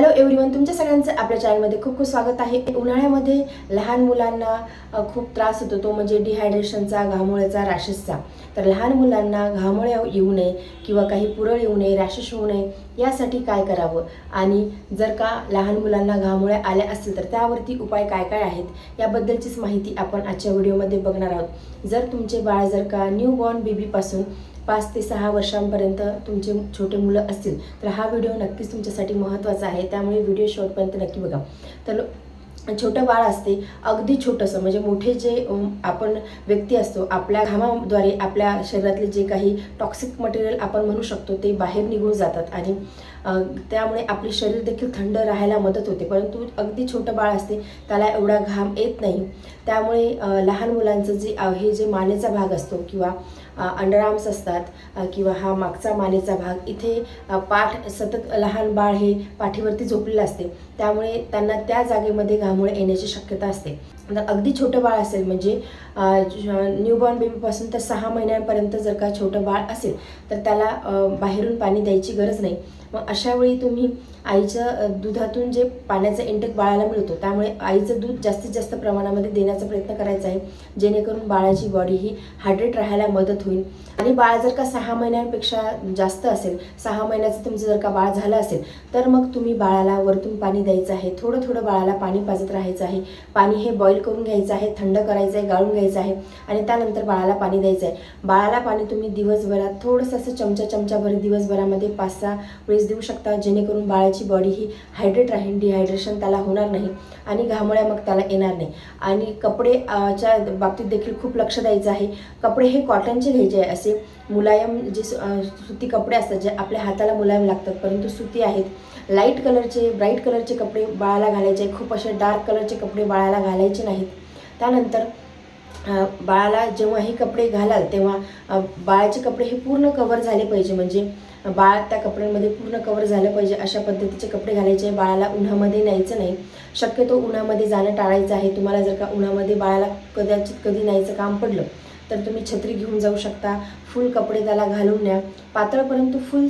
Hello everyone तुमच्या सगळ्यांचं आपल्या चॅनलमध्ये खूप खूप स्वागत आहे. उन्हाळ्यामध्ये लहान मुलांना खूप त्रास होतो तो म्हणजे डिहायड्रेशनचा घामोळ्याचा रॅशेसचा तर लहान मुलांना घामोळ्या येऊ नये किंवा काही पुरळ येऊ नये रॅशेस होऊ नये यासाठी काय करावं? आणि जर का लहान मुलांना घामोळ्या आल्या असतील तर त्यावरती उपाय काय काय आहेत? याबद्दलचीच माहिती आपण आजच्या व्हिडिओमध्ये बघणार आहोत. जर तुमचे बाळ जर का न्यू बॉर्न बेबीपासून पाच ते सहा वर्षांपर्यंत तुमचे छोटे मुलं असतील तर हा व्हिडिओ नक्कीच तुमच्यासाठी महत्त्वाचा आहे. त्यामुळे व्हिडिओ शॉर्टपर्यंत नक्की बघा. तर छोटं बाळ असते अगदी छोटंसं म्हणजे मोठे जे आपण व्यक्ती असतो आपल्या घामाद्वारे आपल्या शरीरातले जे काही टॉक्सिक मटेरियल आपण म्हणू शकतो ते बाहेर निघून जातात. आणि त्यामुळे आपले शरीर देखील थंड राहायला मदत होते. परंतु अगदी छोटं बाळ असते त्याला एवढा घाम येत नाही. त्यामुळे लहान मुलांचं जे हे जे मानेचा भाग असतो किंवा अंडरआर्म्स असतात किंवा हा मागचा मानेचा भाग इथे पाठ सतत लहान बाळ हे पाठीवरती झोपलेलं असते. त्यामुळे त्यांना त्या जागेमध्ये घामोळे येण्याची शक्यता असते. अगदी छोटं बाळ असेल म्हणजे न्यूबॉर्न बेबीपासून तर सहा महिन्यांपर्यंत जर का छोटं बाळ असेल तर त्याला बाहेरून पाणी द्यायची गरज नाही. मग अशा वेळी तुम्ही आईच्या दुधातून जे पाण्याचा इंटेक बाळाला मिळतो त्यामुळे आईचं दूध जास्तीत जास्त प्रमाणामध्ये देण्याचा प्रयत्न करायचा आहे. जेणेकरून बाळाची बॉडी ही हायड्रेट राहायला मदत होईल. आणि बाळ जर का सहा महिन्यांपेक्षा जास्त असेल सहा महिन्याचं तुमचं जर का बाळ झालं असेल तर मग तुम्ही बाळाला वरतून पाणी द्यायचं आहे. थोडं थोडं बाळाला पाणी पाजत राहायचं आहे. पाणी हे बॉईल करून घ्यायचं आहे थंड करायचं आहे गाळून घ्यायचं आहे आणि त्यानंतर बाळाला पाणी द्यायचं आहे. बाळाला पाणी तुम्ही दिवसभरात थोडंसं असं चमचा चमचाभर दिवसभरामध्ये पाच सहा वेळी वेळेस देऊ शकता जेणेकरून बाळाची बॉडी ही हायड्रेट राहील डिहायड्रेशन त्याला होणार नाही आणि घामोळ्या मग त्याला येणार नाही. आणि कपडे च्या बाबतीत देखील खूप लक्ष द्यायचं आहे. कपडे हे कॉटनचे घ्यायचे आहे असे. मुलायम जे सु- सुती कपडे असतात जे आपल्या हाताला मुलायम लागतात परंतु सुती आहेत. लाइट कलरचे ब्राईट कलरचे कपडे बाळाला घालायचे. आहे. खूप असे डार्क कलरचे कपडे बाळाला घालायचे नाहीत. त्यानंतर बाळाला जेव्हा हे कपडे घालाल तेव्हा बाळाचे कपडे हे पूर्ण कवर झाले पाहिजे. म्हणजे बाळ त्या कपड्यांमध्ये पूर्ण कवर झालं पाहिजे अशा पद्धतीचे कपडे घालायचे. बाळाला उन्हामध्ये न्यायचं नाही. शक्यतो उन्हामध्ये जाणं टाळायचं आहे. तुम्हाला जर का उन्हामध्ये बाळाला कदाचित कधी न्यायचं काम पडलं तर तुम्ही छत्री घेऊन जाऊ शकता. फुल कपडे त्याला घालून न्या. पातळ परंतु फुल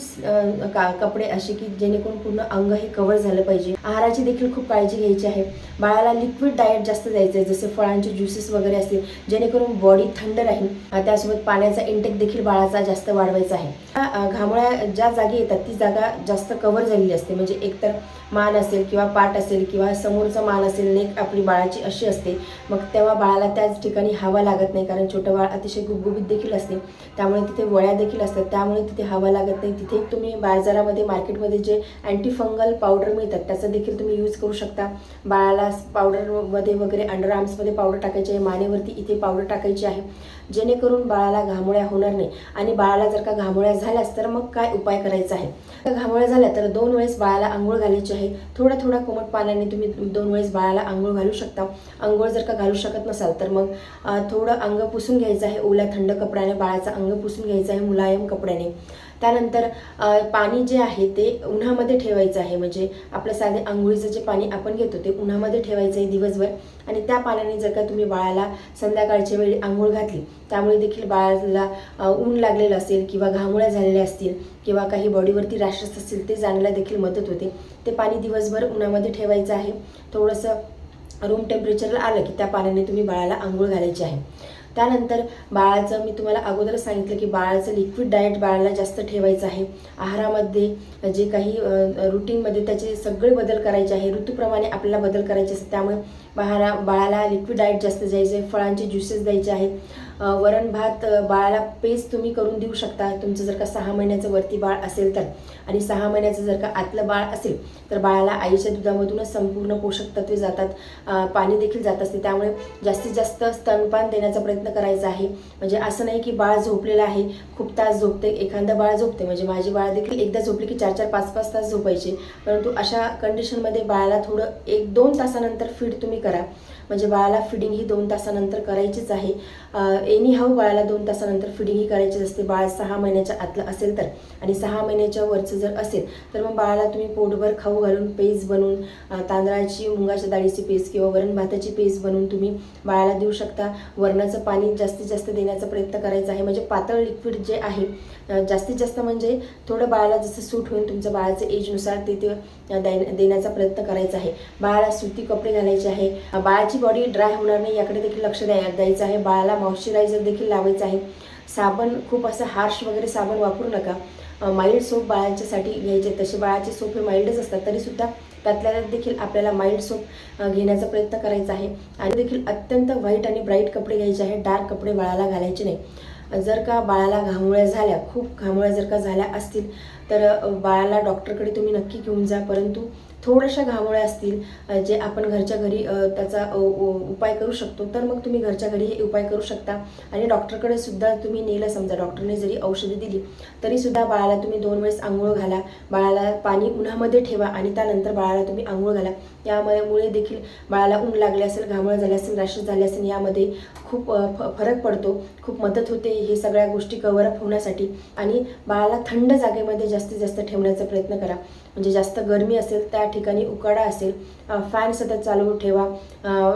का कपडे असे की जेणेकरून पूर्ण अंग हे कव्हर झालं पाहिजे. आहाराची देखील खूप काळजी घ्यायची आहे. बाळाला लिक्विड डाएट जास्त द्यायचं आहे जसे फळांचे ज्युसेस वगैरे असतील जेणेकरून बॉडी थंड राहील. त्यासोबत पाण्याचा इंटेक देखील बाळाचा जास्त वाढवायचा आहे. घामोळ्या ज्या जागी येतात ती जागा जास्त कव्हर झालेली असते. म्हणजे एकतर मान असेल किंवा पाठ असेल किंवा समोरचा मान असेल नेक आपली बाळाची अशी असते. मग तेव्हा बाळाला त्याच ठिकाणी हवा लागत नाही कारण छोटं बाळ अतिशय गुबगुबीत देखील असते. त्यामुळे त्यामुळे तिथे वळ्या देखील असतात. त्यामुळे तिथे हवा लागत नाही. तिथे तुम्ही बाजारामध्ये मार्केटमध्ये जे अँटी फंगल पावडर मिळतात त्याचा देखील तुम्ही यूज करू शकता. बाळाला पावडरमध्ये वगैरे अंडर आर्म्समध्ये पावडर टाकायची आहे. मानेवरती इथे पावडर टाकायची आहे. जेणेकरून बाळाला घामोळ्या होणार नाही. आणि बाळाला जर का घामोळ्या झाल्यास तर मग काय उपाय करायचा आहे? तर घामोळ्या झाल्या तर दोन वेळेस बाळाला आंघोळ घालायची आहे. थोडा थोडा कोमट पाण्याने तुम्ही दोन वेळेस बाळाला आंघोळ घालू शकता. आंघोळ जर का घालू शकत नसाल तर मग थोडं अंग पुसून घ्यायचं आहे. ओल्या थंड कपड्याने बाळाचं अंग पुसून घ्यायचं आहे मुलायम कपड्याने. त्यानंतर पाणी जे आहे ते उन्हामध्ये ठेवायचं आहे. म्हणजे आपलं साधे आंघोळीचं जे पाणी आपण घेतो ते उन्हामध्ये ठेवायचं आहे दिवसभर. आणि त्या पाण्याने जर का तुम्ही बाळाला संध्याकाळच्या वेळी आंघोळ घातली त्यामुळे देखील बाळाला ऊन लागलेलं असेल किंवा घामोळ्या झालेल्या असतील किंवा काही बॉडीवरती रॅशेस असतील ते जाण्याला देखील मदत होते. ते पाणी दिवसभर उन्हामध्ये ठेवायचं आहे. थोडंसं रूम टेम्परेचरला आलं की त्या पाण्याने तुम्ही बाळाला आंघोळ घालायची आहे. त्यानंतर बाळाचं मी तुम्हाला अगोदर सांगितलं की बाळाचं लिक्विड डाएट बाळाला जास्त ठेवायचं आहे. आहारामध्ये जे काही रुटीनमध्ये त्याचे सगळे बदल करायचे आहे. ऋतूप्रमाणे आपल्याला बदल करायचे असतात. त्यामुळे बाळाला बाळाला लिक्विड डाएट जास्त द्यायचे आहे फळांचे ज्युसेस द्यायचे आहेत. वरण भात बाळाला पेस्ट तुम्ही करून देऊ शकता. तुमचं जर का सहा महिन्याचं वरती बाळ असेल तर. आणि सहा महिन्याचं जर का आतलं बाळ असेल तर बाळाला आईच्या दुधामधूनच संपूर्ण पोषक तत्वे जातात. पाणी देखील जात असते. त्यामुळे जास्तीत जास्त स्तनपान देण्याचा प्रयत्न करायचा आहे. म्हणजे असं नाही की बाळ झोपलेलं आहे. खूप तास झोपते. एखादं बाळ झोपते. म्हणजे माझी बाळ देखील एकदा झोपली की चार चार पाच पाच तास झोपायचे. परंतु अशा कंडिशनमध्ये बाळाला थोडं एक दोन तासानंतर फीड तुम्ही करा. म्हणजे बाळाला फिडिंग ही दोन तासानंतर करायचीच आहे. एनी हाऊ बाळाला दोन तासानंतर फिडिंगही करायची असते. बाळ सहा महिन्याच्या आतलं असेल तर. आणि सहा महिन्याच्या वरचं जर असेल तर मग बाळाला तुम्ही पोटभर खाऊ घालून पेज बनवून तांदळाची मुगाच्या डाळीची पेज किंवा वरण भाताची पेज बनवून तुम्ही बाळाला देऊ शकता. वरणाचं पाणी जास्तीत जास्त देण्याचा प्रयत्न करायचा आहे. म्हणजे पातळ लिक्विड जे आहे जास्तीत जास्त म्हणजे थोडं बाळाला जसं सूट होईल तुमच्या बाळाचं एजनुसार ते ते देण्याचा प्रयत्न करायचा आहे. बाळाला सुती कपडे घालायचे आहे. बाळाची बॉडी ड्राय होणार नाही याकडे देखील लक्ष द्याय द्यायचं आहे. बाळाला मॉइश्चरायझर देखील लावायचं आहे. साबण खूप असं हार्श वगैरे साबण वापरू नका. माइल्ड सोप बाळांच्यासाठी घ्यायचे. तसे बाळाचे सोप हे माइल्डच असतात तरीसुद्धा त्यातल्या त्यात देखील आपल्याला माइल्ड सोप घेण्याचा प्रयत्न करायचा आहे. आणि देखील अत्यंत व्हाईट आणि ब्राईट कपडे घ्यायचे आहे डार्क कपडे बाळाला घालायचे नाही. जर का बाळाला घामोळ्या झाल्या खूप घामोळ्या जर का झाल्या असतील तर बाळाला डॉक्टरकडे तुम्ही नक्की घेऊन जा. परंतु थोड्याशा घामोळ्या असतील जे आपण घरच्या घरी त्याचा उपाय करू शकतो तर मग तुम्ही घरच्या घरी हे उपाय करू शकता. आणि डॉक्टरकडे सुद्धा तुम्ही नेलं समजा डॉक्टरने जरी औषधे दिली तरी सुद्धा बाळाला तुम्ही दोन वेळेस आंघोळ घाला. बाळाला पाणी उन्हामध्ये ठेवा आणि त्यानंतर बाळाला तुम्ही आंघोळ घाला. यामुळे मुळे देखील बाळाला ऊन लागले असेल घामोळ झाले असेल रॅशेस झाले असेल यामध्ये खूप फ- फरक पडतो. खूप मदत होते हे सगळ्या गोष्टी कव्हरअप अप होण्यासाठी. आणि बाळाला थंड जागेमध्ये जास्तीत जास्त ठेवण्याचा प्रयत्न करा. म्हणजे जास्त गरमी असेल त्या ठिकाणी उकाडा असेल फॅन सतत चालू ठेवा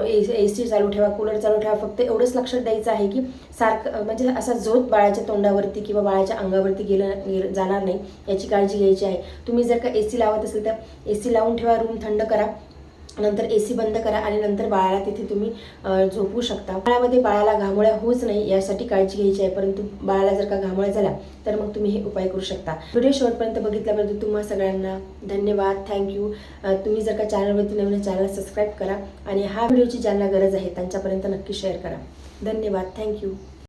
ए सी चालू ठेवा कूलर चालू ठेवा फक्त एवढंच लक्षात द्यायचं आहे की सारखं म्हणजे असा झोत बाळाच्या तोंडावरती किंवा बाळाच्या अंगावरती गेलं गेलं जाणार नाही याची काळजी घ्यायची आहे. तुम्ही जर का ए सी लावत असेल तर ए सी लावून ठेवा रूम थंड करा. नंतर ए सी बंद करा आणि नंतर बाळाला तिथे तुम्ही झोपू शकता. बाळामध्ये बाळाला घामोळ्या होऊच नाही यासाठी काळजी घ्यायची आहे परंतु बाळाला जर का घामोळ्या झाला तर मग तुम्ही हे उपाय करू शकता. व्हिडिओ शेवटपर्यंत बघितल्याबद्दल तुम्हा सगळ्यांना धन्यवाद. थँक्यू तुम्ही जर का चॅनलवरती नवीन चॅनल सबस्क्राईब करा आणि हा व्हिडिओची ज्यांना गरज आहे त्यांच्यापर्यंत नक्की शेअर करा. धन्यवाद. थँक्यू